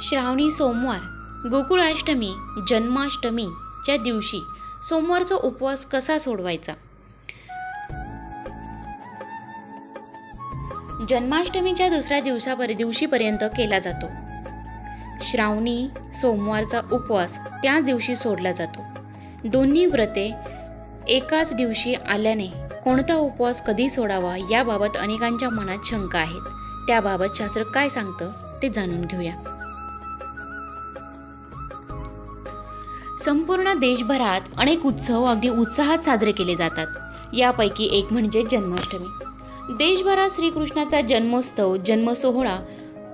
श्रावणी सोमवार गोकुळाष्टमी जन्माष्टमीच्या दिवशी सोमवारचा उपवास कसा सोडवायचा? जन्माष्टमीच्या दुसऱ्या दिवसापर दिवशीपर्यंत केला जातो. श्रावणी सोमवारचा उपवास त्याच दिवशी सोडला जातो. दोन्ही व्रते एकाच दिवशी आल्याने कोणता उपवास कधी सोडावा याबाबत अनेकांच्या मनात शंका आहेत. त्याबाबत शास्त्र काय सांगतं ते जाणून घेऊया. संपूर्ण देशभरात अनेक उत्सव अगदी उत्साहात साजरे केले जातात. यापैकी एक म्हणजे जन्माष्टमी. देशभरात श्रीकृष्णाचा जन्मोत्सव जन्मसोहळा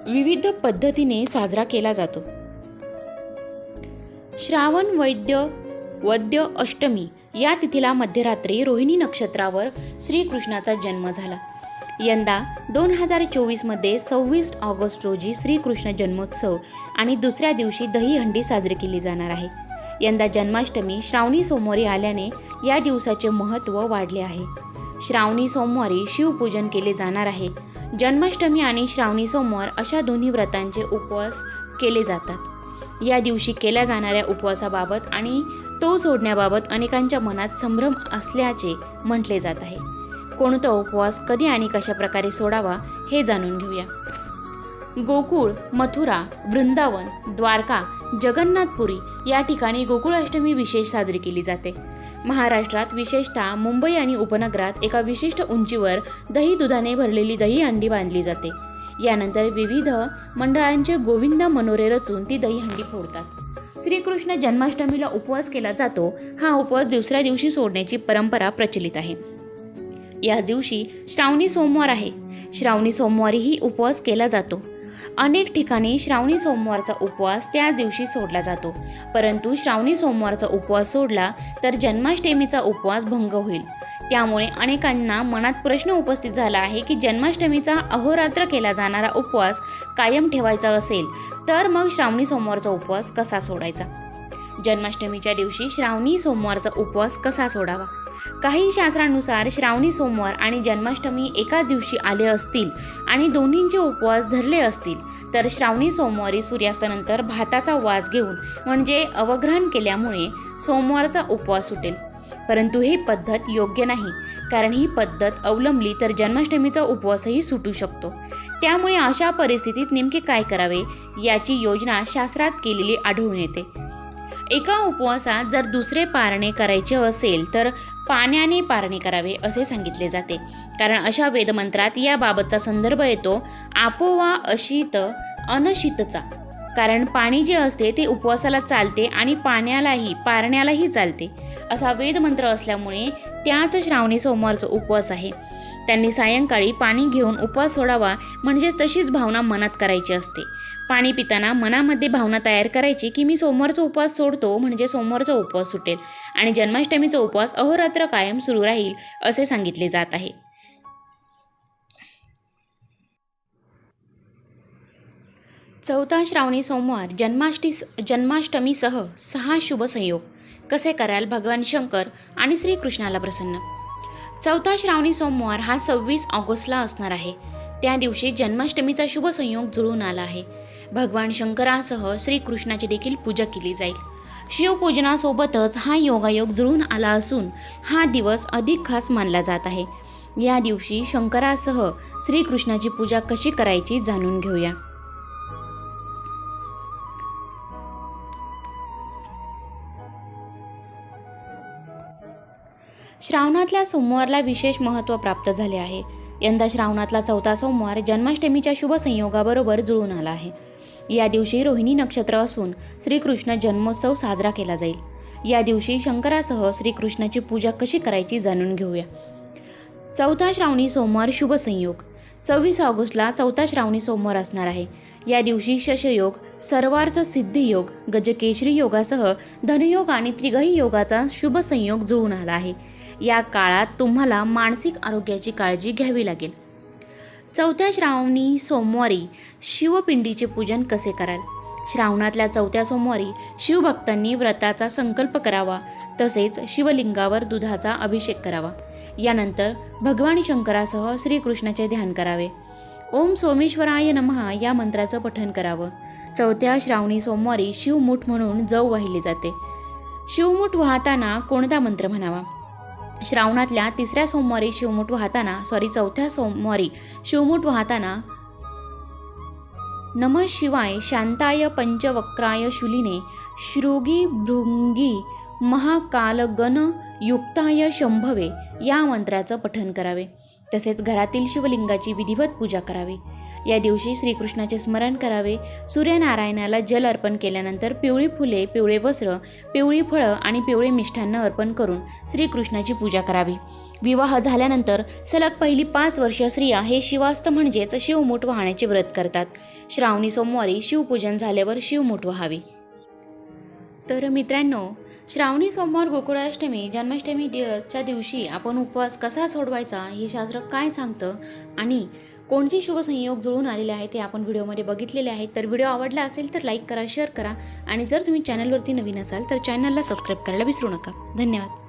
विविध पद्धतीने साजरा केला जातो. श्रावण वैद्य वद्य अष्टमी या तिथीला मध्यरात्री रोहिणी नक्षत्रावर श्रीकृष्णाचा जन्म झाला. यंदा दोन हजार चोवीसमध्ये सव्वीस ऑगस्ट रोजी श्रीकृष्ण जन्मोत्सव आणि दुसऱ्या दिवशी दहीहंडी साजरी केली जाणार आहे. यंदा जन्माष्टमी श्रावणी सोमवारी आल्याने या दिवसाचे महत्त्व वाढले आहे. श्रावणी सोमवारी शिवपूजन केले जाणार आहे. जन्माष्टमी आणि श्रावणी सोमवार अशा दोन्ही व्रतांचे उपवास केले जातात. या दिवशी केल्या जाणाऱ्या उपवासाबाबत आणि तो सोडण्याबाबत अनेकांच्या मनात संभ्रम असल्याचे म्हटले जात आहे. कोणता उपवास कधी आणि कशा प्रकारे सोडावा हे जाणून घेऊया. गोकुळ मथुरा वृंदावन द्वारका जगन्नाथपुरी या ठिकाणी गोकुळाष्टमी विशेष साजरी केली जाते. महाराष्ट्रात विशेषतः मुंबई आणि उपनगरात एका विशिष्ट उंचीवर दही दुधाने भरलेली दही हंडी बांधली जाते. यानंतर विविध मंडळांचे गोविंद मनोरे रचून ती दहीहंडी फोडतात. श्रीकृष्ण जन्माष्टमीला उपवास केला जातो हा उपवास दुसऱ्या दिवशी सोडण्याची परंपरा प्रचलित आहे. याच दिवशी श्रावणी सोमवार आहे. श्रावणी सोमवारीही उपवास केला जातो. अनेक ठिकाणी श्रावणी सोमवारचा उपवास त्याच दिवशी सोडला जातो. परंतु श्रावणी सोमवारचा उपवास सोडला तर जन्माष्टमीचा उपवास भंग होईल. त्यामुळे अनेकांना मनात प्रश्न उपस्थित झाला आहे की जन्माष्टमीचा अहोरात्र केला जाणारा उपवास कायम ठेवायचा असेल तर मग श्रावणी सोमवारचा उपवास कसा सोडायचा? जन्माष्टमीच्या दिवशी श्रावणी सोमवारचा उपवास कसा सोडावा? काही शास्त्रानुसार श्रावणी सोमवार आणि जन्माष्टमी एकाच दिवशी आले असतील आणि दोन्हींचे उपवास धरले असतील तर श्रावणी सोमवारी सूर्यास्तानंतर भाताचा वास घेऊन म्हणजे अवग्रहण केल्यामुळे सोमवारचा उपवास सुटेल. परंतु ही पद्धत योग्य नाही कारण ही पद्धत अवलंबली तर जन्माष्टमीचा उपवासही सुटू शकतो. त्यामुळे अशा परिस्थितीत नेमके काय करावे? याची योजना शास्त्रात केलेली आढळून येते. एका उपवासात जर दुसरे पारणे करायचे असेल तर पाण्याने पारणे करावे असे सांगितले जाते. कारण अशा वेदमंत्रात याबाबतचा संदर्भ येतो आपोवा अशीत अनशितचा. कारण पाणी जे असते ते उपवासाला चालते आणि पाण्यालाही पारण्यालाही चालते. असा वेदमंत्र असल्यामुळे त्याच श्रावणी सोमवारचा उपवास आहे. त्यांनी सायंकाळी पाणी घेऊन उपवास सोडावा म्हणजेच तशीच भावना मनात करायची असते. पाणी पिताना मनामध्ये भावना तयार करायची की मी सोमवारचा उपवास सोडतो म्हणजे सोमवारचा उपवास सुटेल आणि जन्माष्टमीचा उपवास अहोरात्र कायम सुरू राहील असे सांगितले जात आहे. चौथा श्रावणी सोमवार जन्माष्टी जन्माष्टमीसह सहा शुभ संयोग. कसे कराल भगवान शंकर आणि श्रीकृष्णाला प्रसन्न? चौथा श्रावणी सोमवार हा सव्वीस ऑगस्टला असणार आहे. त्या दिवशी जन्माष्टमीचा शुभ संयोग जुळून आला आहे. भगवान शंकरासह श्रीकृष्णाची देखील पूजा केली जाईल. शिवपूजनासोबतच हा योगायोग जुळून आला असून हा दिवस अधिक खास मानला जात आहे. या दिवशी शंकरासह श्रीकृष्णाची पूजा कशी करायची जाणून घेऊया. श्रावणातल्या सोमवारला विशेष महत्त्व प्राप्त झाले आहे. यंदा श्रावणातला चौथा सोमवार जन्माष्टमीच्या शुभ संयोगाबरोबर जुळून आला आहे. या दिवशी रोहिणी नक्षत्र असून श्रीकृष्ण जन्मोत्सव साजरा केला जाईल. या दिवशी शंकरासह श्रीकृष्णाची पूजा कशी करायची जाणून घेऊया. चौथा श्रावणी सोमवार शुभ संयोग. सव्वीस ऑगस्टला चौथा श्रावणी सोमवार असणार आहे. या दिवशी शशयोग सर्वार्थ सिद्धी योग गजकेशरी योगासह धनयोग आणि त्रिगही योगाचा शुभ संयोग जुळून आला आहे. या काळात तुम्हाला मानसिक आरोग्याची काळजी घ्यावी लागेल. चौथ्या श्रावणी सोमवारी शिवपिंडीचे पूजन कसे कराल? श्रावणातल्या चौथ्या सोमवारी शिवभक्तांनी व्रताचा संकल्प करावा तसेच शिवलिंगावर दुधाचा अभिषेक करावा. यानंतर भगवान शंकरासह श्रीकृष्णाचे ध्यान करावे. ओम सोमेश्वराय नमः या मंत्राचं पठण करावं. चौथ्या श्रावणी सोमवारी शिवमुठ म्हणून जव वाहिली जाते. शिवमुठ वाहताना कोणता मंत्र म्हणावा? श्रावणातल्या तिसऱ्या सोमवारी शिवमूठ वाहताना सॉरी चौथ्या सोमवारी शिवमुठ वाहताना नम शिवाय शांताय पंचवक्राय शुलिने शृगी भृंगी महाकालगण युक्ताय शंभवे। या मंत्राचं पठण करावे. तसेच घरातील शिवलिंगाची विधिवत पूजा करावी. या दिवशी श्रीकृष्णाचे स्मरण करावे. सूर्यनारायणाला जल अर्पण केल्यानंतर पिवळी फुले पिवळे वस्त्र पिवळी फळं आणि पिवळे मिष्ठान्न अर्पण करून श्रीकृष्णाची पूजा करावी. विवाह झाल्यानंतर सलग पहिली पाच वर्ष स्त्रिया हे शिवास्त म्हणजेच शिवमूठ वाहण्याचे व्रत करतात. श्रावणी सोमवारी शिवपूजन झाल्यावर शिवमूठ व्हावे. तर मित्रांनो श्रावणी सोमवार गोकुळाष्टमी जन्माष्टमी च्या दिवशी आपण उपवास कसा सोडवायचा हे शास्त्र काय सांगतं आणि कोणते शुभ संयोग जुळून आलेले आहेत ते आपण व्हिडिओमध्ये बघितलेले आहेत. तर व्हिडिओ आवडला असेल तर लाईक करा शेअर करा आणि जर तुम्ही चॅनलवरती नवीन असाल तर चॅनलला सबस्क्राईब करायला विसरू नका. धन्यवाद.